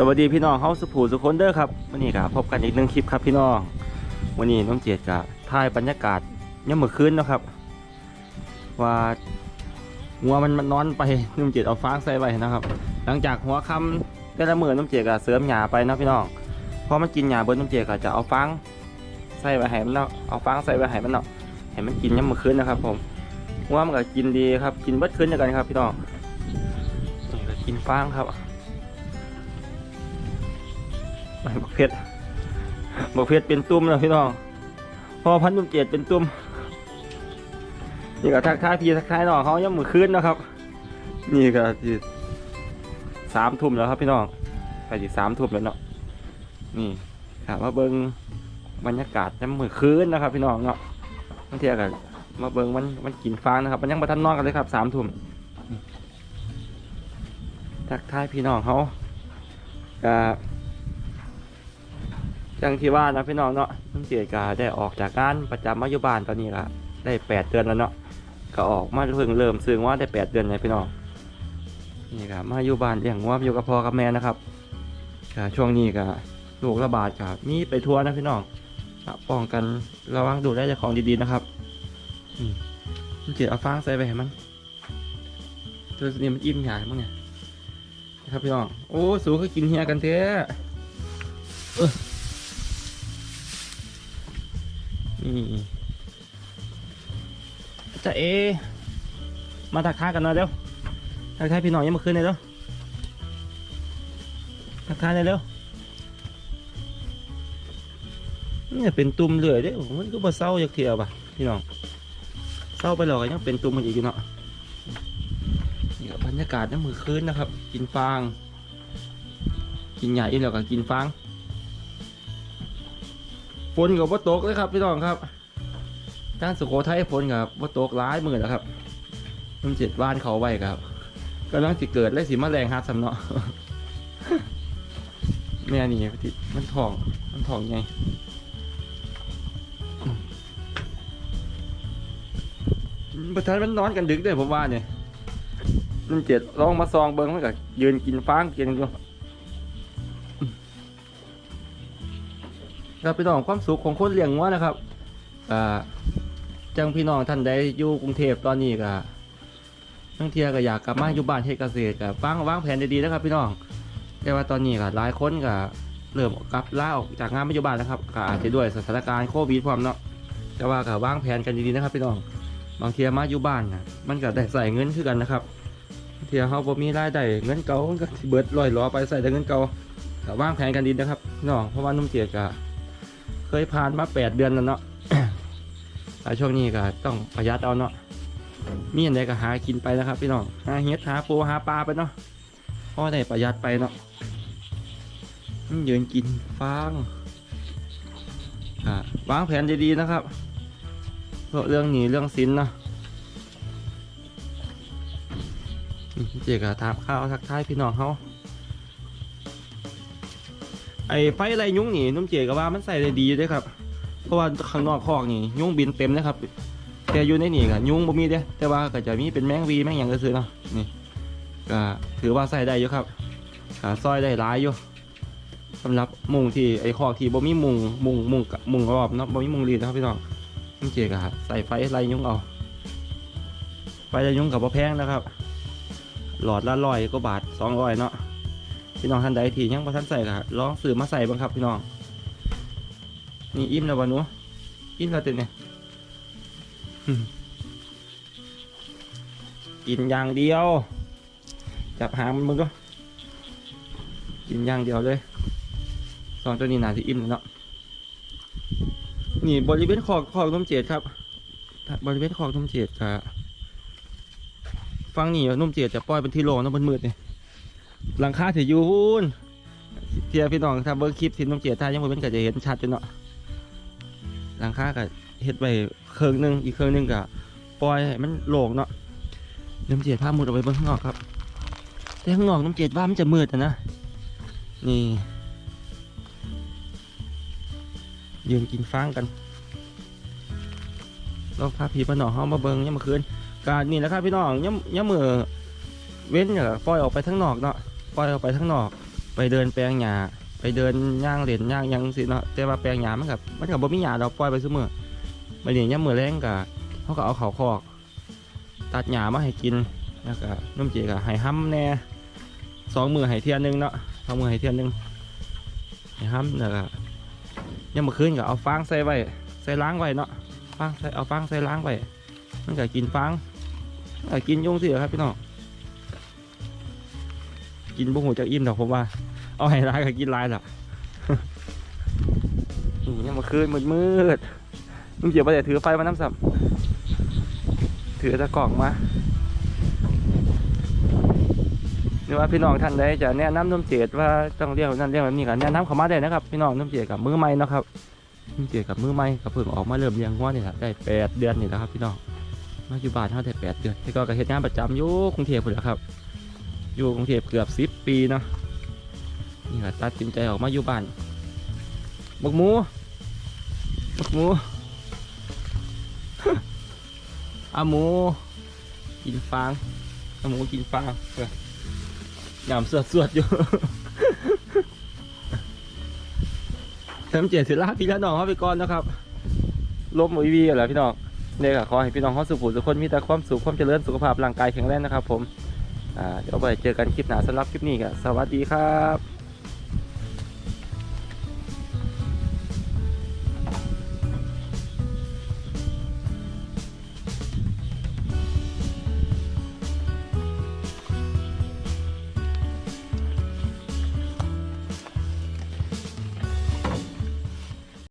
สวัสดีพี่น้องเฮาสุภูสุคนเด้อครับวันนี้ก็พบกันอีกหนึ่งคลิปครับพี่น้องวันนี้น้องเจดก็ถ่ายบรรยากาศยามมื้อคืนนะครับ ว่าหัวมันมันนอนไปน้องเจดเอาฟางใส่ไว้นะครับ หลังจากหัวค่ำแต่ละมื้อน้องเจดก็เสริมหญ้าไปนะพี่น้องพอมันกินหญ้าเบิดน้องเจดก็จะเอาฟางใส่ไว้ให้มันเนาะเอาฟางใส่ไว้ให้มันเนาะให้มันกินยามมื้อคืนนะครับ ผมหัวมันก็กินดีครับกินเบิดคืนเดียวกันครับ พี่น้องนี่กินฟางครับ บักเพชรบักเพชรเป็นตุ้มแล้วพี่น้องพอพันธุ์ตุ้มเจ็ดเป็นตุ้มนี่ก็ทักทายพี่ทักทายน้องเขายังมือคืนนะครับ นี่ก็ที่สามทุ่มแล้วครับพี่น้องไปที่สามทุ่มแล้วเนาะนี่ถามมาเบิ้งบรรยากาศยังมือคืนนะครับ พี่น้องเนาะบางทีก็มาเบิ้งมันมันกินฟางนะครับ มันยังมาทันนอนกันเลยครับสามทุ่มทักทายพี่น้องเขาก็ อย่างที่ว่านะพี่น้องเนาะน้องเจียก็ได้ออกจากงานประจำมายู่บ้านตอนนี้ละได้แปดเดือนแล้วเนาะก็ออกมาเพิ่งเริ่มซึ่งว่าได้แปดเดือนเลยพี่น้องนี่ก็มาอยู่บ้านเลี้ยงวัวอยู่กับพ่อกับแม่นะครับช่วงนี้ก็โรคระบาดก็มีไปทั่วนะพี่น้องป้องกันระวังดูแลจ้าของดีๆนะครับอืมน้องเจียเอาฟางใส่ไปให้มันตัวนี้มันอิ่มใหญ่มั้งเนี่ยนะครับพี่น้องโอ้สูก็กินเฮียกันเท้ จะเอ มาทักทายกันหน่อยเร็วทักทายพี่น้องยังมาคืนเลยเร็วทักทายเลยเร็วเนี่ยเป็นตุ่มเลื่อยเด้มันก็บ่เศร้าอยากเที่ยวป่ะพี่น้องเศร้าไปหรอกยังเป็นตุ่มมันอีกอยู่เนาะนี่บรรยากาศน้ำมือคืนนะครับ กินฟาง กินใหญ่แล้วก็กินฟาง ฝนกับว่าตกเลยครับพี่น้องครับด้านสุโขทัยฝนกับว่าตกร้ายมือแล้วครับน้ำเจ็ดบ้านเขาไว้ครับกำลังสิเกิดและสิมาแรงฮัดสำเนาะแม่นี่ที่มันทองมันทองไงประธานมันนอนกันดึกด้วยผมว่าเนี่ยน้ำเจ็ดลองมาซองเบิ้งมันกับยืนกินฟางกินอยู่ ครับพี่น้องความสุขของคนเลี้ยงวัวนะครับอ่าจังพี่น้องท่านใดอยู่กรุงเทพตอนนี้ก็บางเทียก็อยากกลับมาอยู่บ้านเฮ็ดเกษตรก็วางวางแผนดีๆนะครับ พี่น้องแต่ว่าตอนนี้ก็หลายคนก็เริ่มกลับลาออกจากงานมาอยู่บ้านนะครับก็อาจจะด้วยสถานการณ์โควิดพร้อมเนาะแต่ว่าก็วางแผนกันดีๆนะครับ พี่น้องบางเทียมาอยู่บ้านน่ะมันก็ได้ใส่เงินคือกันนะครับเทียเขาบ่มีรายได้เงินเก่ามันก็เบิดลอยหลอไปใส่แต่เงินเก่าก็วางแผนกันดีนะครับพี่น้องเพราะว่านุ่มเจียกก็ เคยผ่านมาแปดเดือนแล้วเนาะแต่ช่วงนี้ก็ต้องประหยัดเอาเนาะ มีอะไรก็หากินไปนะครับ พี่น้อง หาเห็ดหาปูหาปลาไปเนาะพอได้ประหยัดไปเนาะอืมยืนกินฟางอ่าวางแผนดีๆนะครับ เรื่องหนี้เรื่องสินเนาะเจ๊ก็ถามข้าวทักทายพี่น้องเขา ไอ้ไฟไรยุ้งนี่นุ่มเจก็ว่ามันใส่ได้ดีอยู่เด้ครับ เพราะว่าข้างนอกคอกนี่ยุ้งบินเต็มนะครับ แต่อยู่ในนี่ก็ยุ้งบ่มีเด้แต่ว่าก็จะมีเป็นแมงวีแมงหยังก็ซื้อเนาะนี่ก็ถือว่าใส่ได้อยู่ครับก็ซอยได้หลายอยู่สำหรับมุงที่ไอ้คอกที่บ่มีมุงมุงมุงมุงรอบเนาะบ่มีมุงรีนะครับพี่น้องนุ่มเจก็ใส่ไฟไรยุ้งเอาไฟไรยุ้งกับบ่แพงนะครับ หลอดละร้อยกว่าบาทสองร้อยเนาะ พี่น้องท่านใดที่ยังบ่ทันใส่ก็ลองซื้อมาใส่บ้างครับพี่น้อง นี่อิ่มแล้ววะหนูอิ่มแล้วเต็มเนี่ยกินอย่างเดียว จับหางมันมึงก็กินอย่างเดียวเลยสองตัวนี้น่าจะอิ่มแล้วเนาะนี่บริเวณขอบขอบต้มเจ็ดครับ บริเวณขอบต้มเจ็ดครับฟังนี่นุ่มเจ็ดจะปล่อยเป็นที่โล่งนะมันมืดเนี่ย หลังคาถือยูนเทียพี่น้องถ้าเบิร์คลิปสินน้องเจียท่ายังเป็นก็จะเห็นชัดจนเนาะหลังคาก็เฮ็ดไว้เครื่องหนึงอีกเครื่องหนึงก็ปล่อยให้มันโล่งเนาะน้ำเจียท่ามุดออกไปเบนข้างนอกครับ แต่ข้างนอกน้ำเจียว่ามันจะมืดนะนี่ยืนกินฟางกันลองพาพี่พาน้องเฮามาเบิ่งยามมื้อคืนก็นี่แหละครับพี่น้องยามยามมือเว้นเนี่ยปล่อยออกไปทั้งนอกเนาะ ปล่อยออกไปทั้งนอก ไปเดินแปลงหญ้าไปเดินย่างเล่นย่างยังสิเนาะแต่ว่าแปลงหญ้ามันกับมันกับบ่มีหญ้าดอกปล่อยไปซุมื้อบัดนี้ยามมื้อแลงก็เขาก็เอาเขาคอก ตัดหญ้ามาให้กินแล้วก็นุ่มเจก็ให้ห้ำแน่สองมือให้เทียหนึงเนาะสองมือให้เทียหนึงให้ห้ำแล้วก็ยามมื้อคืนก็เอาฟางใส่ไว้ใส่ล้างไว้เนาะฟางใส่เอาฟางใส่ล้างไว้มันก็กินฟางมันก็กินยุงสิครับพี่น้อง กินบุหูจากอิ่มดอกผมว่า เอาให้ร้ายก็กินร้ายล่ะนี่ยังมาคืนมืดมืดๆลุงเจียวไปแต่ถือไฟมาน้ำสับถือตะกล่องมานี่ว่าพี่น้องท่านใดจะแนะนำนุ่มเจดว่าต้องเรียกนั่นเรียกแบบนี้กันแนะนำเขามาได้นะครับ พี่น้องนุ่มเจดกับมือใหม่นะครับนุ่มเจดกับมือใหม่กับเพิ่งออกมาเริ่มเลี้ยงงัวนี่แหละได้แปดเดือนนี่แหละครับ พี่น้องมาอยู่บ้านเขาได้แปดเดือนที่ก็กระเฮ็ดงานประจำอยู่กรุงเทพพุ่นแหละครับ อยู่กรุงเทพเกือบสิบปีเนาะนี่ก็ตัดสินใจออกมาอยู่บ้านบักหมูบักหมูอาหมูกินฟางอาหมูกินฟางยำเสือดสวดอยู่เต็มเจ็ดสิลาพี่และน้องเขาไปก่อนนะครับลมวีวีอะไรพี่น้องเนี่ยขอให้พี่น้องเขาสุขสุขคนมีแต่ความสุขความเจริญสุขภาพร่างกายแข็งแรงนะครับผม เดี๋ยวไปเจอกันคลิปหน้าสำหรับคลิปนี้ก็สวัสดีครับ